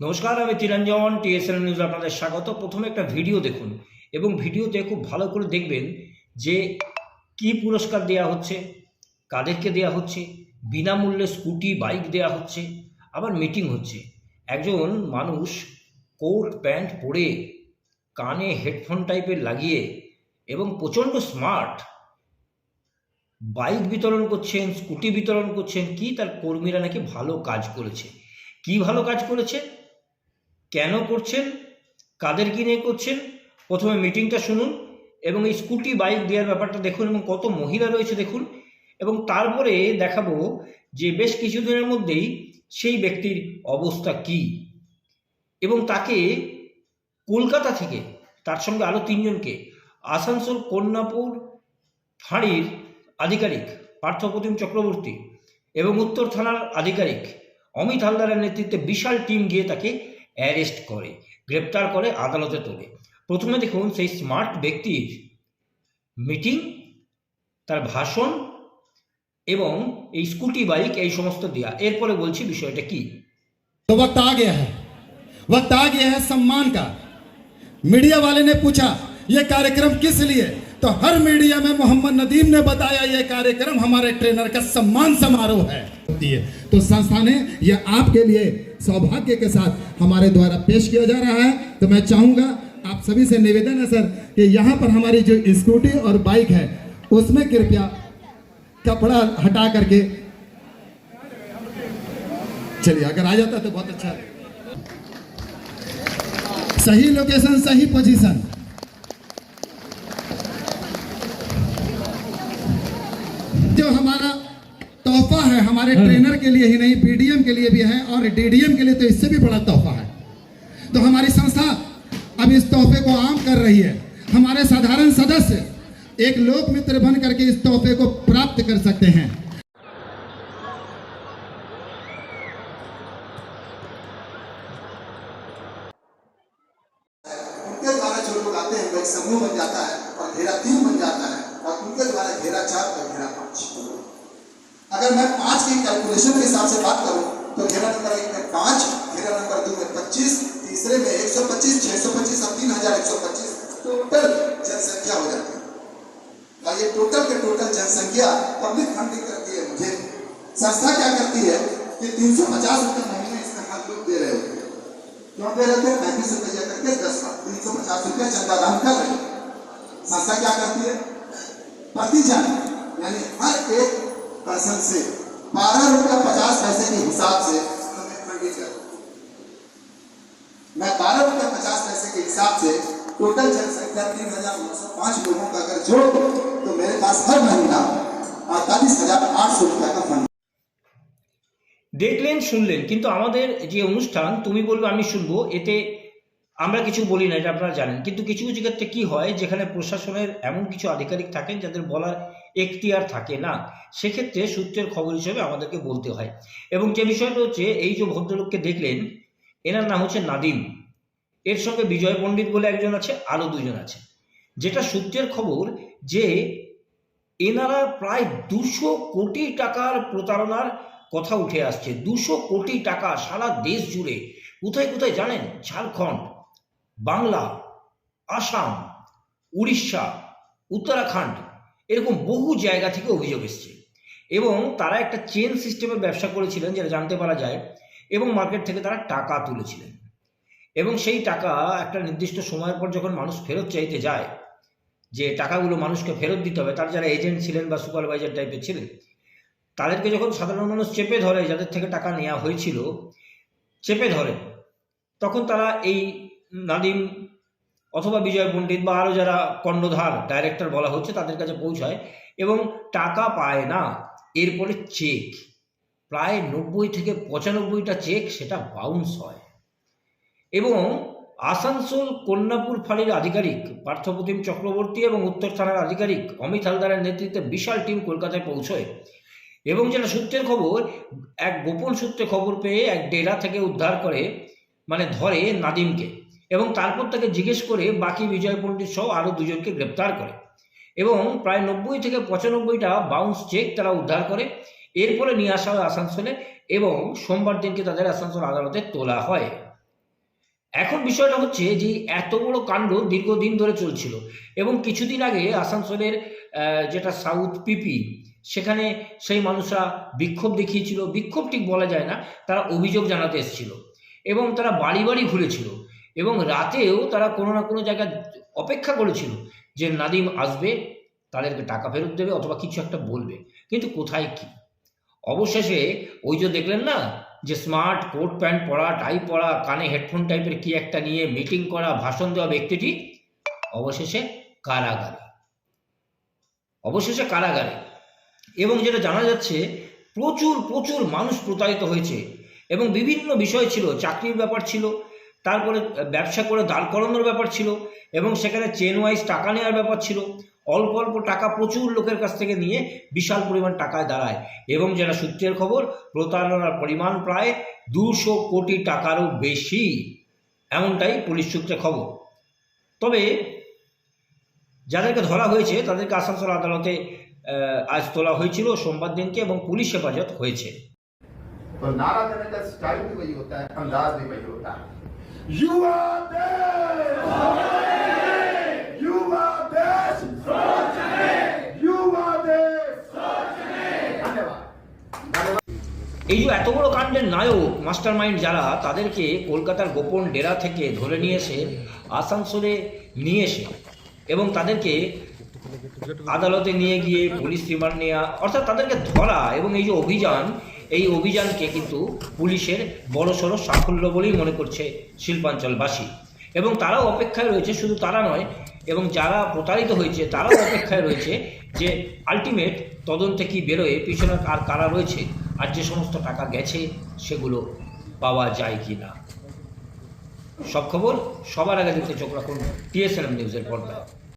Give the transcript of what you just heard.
নমস্কার, আমি তিরঞ্জন TSL news আপনাদের স্বাগত। প্রথমে একটা ভিডিও দেখুন, এবং ভিডিওতে খুব ভালো করে দেখবেন যে কি পুরস্কার দেয়া হচ্ছে, কাদেরকে দেয়া হচ্ছে, বিনামূল্যে স্কুটি, বাইক দেয়া হচ্ছে, আবার মিটিং হচ্ছে। একজন মানুষ কোট, প্যান্ট পরে কানে হেডফোন টাইপের লাগিয়ে এবং প্রচণ্ড স্মার্ট বাইক বিতরণ করছেন, স্কুটি বিতরণ করছেন, কি তার কর্মীরা নাকি ভালো কাজ করেছে? কি ভালো কাজ করেছে? কেন করছেন? কাদের কাদেরকে নিয়ে করছেন? প্রথমে মিটিংটা শুনুন এবং এই স্কুটি, বাইক দেওয়ার ব্যাপারটা দেখুন এবং কত মহিলা রয়েছে দেখুন এবং তারপরে দেখাবো যে বেশ কিছুদিনের মধ্যেই সেই ব্যক্তির অবস্থা কি এবং তাকে কলকাতা থেকে, তার সঙ্গে আরও তিনজনকে আসানসোল, কন্যাপুর ফাঁড়ির আধিকারিক পার্থপ্রতিম চক্রবর্তী এবং উত্তর থানার আধিকারিক অমিত হালদারের নেতৃত্বে বিশাল টিম গিয়ে তাকে অ্যারেস্ট করে গ্রেপ্তার করে আদালতে তোলে প্রথমে দেখুন সেই স্মার্ট ব্যক্তির মিটিং তার ভাষণ এবং এই স্কুটি বাইক এই সমস্ত দেয়া এরপরে বলছি বিষয়টা কি तो वक्त आ गया है वक्त आ गया है सम्मान का मीडिया वाले ने पूछा ये कार्यक्रम किस लिए तो हर मीडिया में मोहम्मद नदीम ने बताया, ये कार्यक्रम हमारे ट्रेनर का सम्मान समारोह है। तो संस्था ने ये आपके लिए सौभाग्य के साथ हमारे द्वारा पेश किया जा रहा है। तो मैं चाहूँगा आप सभी से निवेदन है, सर, कि यहाँ पर हमारी जो स्कूटी और बाइक है, उसमें कृपया कपड़ा हटा करके चलिए, अगर आ जाता तो बहुत अच्छा। सही लोकेशन, सही पोजीशन। हमारे ट्रेनर के लिए ही नहीं बीडीएम के लिए भी है और डीडीएम के लिए तो इससे भी बड़ा तोहफा है। तो हमारी संस्था अब इस तोहफे को आम कर रही है। हमारे साधारण सदस्य एक लोक मित्र बन करके इस तोहफे को प्राप्त कर सकते हैं। उनके द्वारा जो लोग आते हैं वो समूह बन जाता है और घेरा तीन बन जाता है और उनके द्वारा घेरा चार और घेरा पाँच। अगर मैं पाँच की कैलकुलेशन के हिसाब से बात करूँ तो घेरा नंबर एक में पाँच, घेरा नंबर दो में पच्चीस, तीसरे में एक सौ पच्चीस, छह सौ पच्चीस और तीन हज़ार एक सौ पच्चीस। टोटल जनसंख्या हो जाती है। और ये टोटल के टोटल जनसंख्या पब्लिक फंडिंग करती है मुझे। संस्था क्या करती है कि तीन सौ पचास रुपये महीने इसमें हर लोग दे रहे होते क्यों दे रहे थे पैंतीस रुपया करके दस लाख। तीन सौ पचास रुपया चंदा दान कर रहे संस्था क्या करती है? प्रति जन यानी हर एक पर्सन से बारह रुपया पचास पैसे के हिसाब से हमें फंडिंग कर मैं बारह रुपया पचास पैसे के हिसाब से टोटल जनसंख्या तीन हजार नौ सौ पांच लोगों का अगर जोड़ दो तो मेरे पास हर महीना अड़तालीस हजार आठ सौ रुपया का फंड দেখলেন শুনলেন কিন্তু আমাদের যে অনুষ্ঠান তুমি বলবে আমি শুনবো এতে আমরা কিছু বলি না এটা আপনারা জানেন কিন্তু কিছু কিছু ক্ষেত্রে কী হয় যেখানে প্রশাসনের এমন কিছু আধিকারিক থাকেন যাদের বলার এখতিয়ার থাকে না, সেক্ষেত্রে সূত্রের খবর হিসেবে আমাদেরকে বলতে হয়। এবং যে বিষয়টা হচ্ছে, এই যে ভদ্রলোককে দেখলেন, এনার নাম হচ্ছে নাদিম। এর সঙ্গে বিজয় পণ্ডিত বলে একজন আছে, আরও দুজন আছে। যেটা সূত্রের খবর যে, এনারা প্রায় দুশো কোটি টাকার প্রতারণার কথা উঠে আসছে। দুশো কোটি টাকা সারা দেশ জুড়ে। কোথায় কোথায় জানেন? ঝাড়খণ্ড, বাংলা, আসাম, উড়িষ্যা, উত্তরাখণ্ড। এরকম বহু জায়গা থেকে অভিযোগ এসছে। এবং তারা একটা চেন সিস্টেমের ব্যবসা করেছিলেন, যেটা জানতে পারা যায়, এবং মার্কেট থেকে তারা টাকা তুলেছিলেন। এবং সেই টাকা একটা নির্দিষ্ট সময়ের পর যখন মানুষ ফেরত চাইতে যায়, যে টাকাগুলো মানুষকে ফেরত দিতে হবে, তার যারা এজেন্ট ছিলেন বা সুপারভাইজার টাইপের ছিলেন, তাদেরকে যখন সাধারণ মানুষ চেপে ধরে, যাদের থেকে টাকা নেওয়া হয়েছিল, চেপে ধরে, তখন তারা এই নাদিম অথবা বিজয় পণ্ডিত বা আরও যারা কর্ণধার ডাইরেক্টর বলা হচ্ছে, তাদের কাছে পৌঁছায় এবং টাকা পায় না। এরপরে চেক প্রায় নব্বই থেকে পঁচানব্বইটা চেক সেটা বাউন্স হয়। এবং আসানসোল, কন্যাপুর ফাঁড়ির আধিকারিক পার্থপ্রতিম চক্রবর্তী এবং উত্তর থানার আধিকারিক অমিত হালদারের নেতৃত্বে বিশাল টিম কলকাতায় পৌঁছয়। এবং যেটা সূত্রের খবর, এক গোপন সূত্রে খবর পেয়ে এক ডেরা থেকে উদ্ধার করে মানে ধরে নাদিমকে। এবং তারপর তাকে জিজ্ঞেস করে বাকি বিজয় পণ্ডিত সহ আরও দুজনকে গ্রেপ্তার করে। এবং প্রায় নব্বই থেকে পঁচানব্বইটা বাউন্স চেক তারা উদ্ধার করে। এরপরে নিয়ে আসা হয় আসানসোলে এবং সোমবার দিনকে তাদের আসানসোল আদালতে তোলা হয়। এখন বিষয়টা হচ্ছে যে এত বড় কাণ্ড দীর্ঘদিন ধরে চলছিল এবং কিছুদিন আগে আসানসোলের যেটা সাউথ পিপি সেখানে সেই মানুষরা বিক্ষোভ দেখিয়েছিল। বিক্ষোভ ঠিক বলা যায় না, তারা অভিযোগ জানাতে এসেছিল এবং তারা বাড়ি বাড়ি ঘুরেছিল। এবং রাতেও তারা কোনো না কোনো জায়গায় অপেক্ষা করেছিল যে নাদিম আসবে, তাদেরকে টাকা ফেরত দেবে অথবা কিছু একটা বলবে। কিন্তু কোথায় কি? অবশেষে ওই যে দেখলেন না, যে স্মার্ট কোট প্যান্ট পরা টাই পরা, কানে হেডফোন টাইপের কি একটা নিয়ে মিটিং করা, ভাষণ দেওয়া ব্যক্তিটি অবশেষে কারাগারে। অবশেষে কারাগারে। এবং যেটা জানা যাচ্ছে, প্রচুর প্রচুর মানুষ প্রতারিত হয়েছে এবং বিভিন্ন বিষয় ছিল, চাকরির ব্যাপার ছিল তারপরে ব্যবসা করে দাঁড় করানোর ব্যাপার ছিল এবং সেখানে চেন ওয়াইজ টাকা নেওয়ার ব্যাপার ছিল অল্প অল্প টাকা প্রচুর লোকের কাছ থেকে নিয়ে বিশাল পরিমাণ টাকায় দাঁড়ায় এবং যেটা সূত্রের খবর প্রতারণার পরিমাণ প্রায় দুশো কোটি টাকারও বেশি এমনটাই পুলিশ সূত্রে খবর তবে যাদেরকে ধরা হয়েছে তাদেরকে আসানসোল আদালতে আহ, আজ তোলা হয়েছিল সোমবার দিনকে এবং পুলিশ হেফাজত হয়েছে तो नारा देने का स्टाइल भी वही होता है अंदाज भी वही होता है You are dead. এই যে এত বড় কাণ্ডের নায়ক মাস্টার মাইন্ড যারা, তাদেরকে কলকাতার গোপন ডেরা থেকে ধরে নিয়ে এসে আসানসোলে নিয়ে এসে এবং তাদেরকে আদালতে নিয়ে গিয়ে পুলিশ রিমান্ড নেওয়া অর্থাৎ তাদেরকে ধরা এবং এই যে অভিযান এই অভিযানকে কিন্তু পুলিশের বড়সড় সাফল্য বলেই মনে করছে শিল্পাঞ্চলবাসী। এবং তারাও অপেক্ষায় রয়েছে, শুধু তারা নয়, এবং যারা প্রতারিত হয়েছে, তারাও অপেক্ষায় রয়েছে যে আলটিমেট তদন্তে কি বেরোয় পিছনে আর কারা রয়েছে, আর যে সমস্ত টাকা গেছে, সেগুলো পাওয়া যায় কি না সব খবর সবার আগে দেখতে চোখ রাখুন টিএসএনএম নিউজের পর্দায়।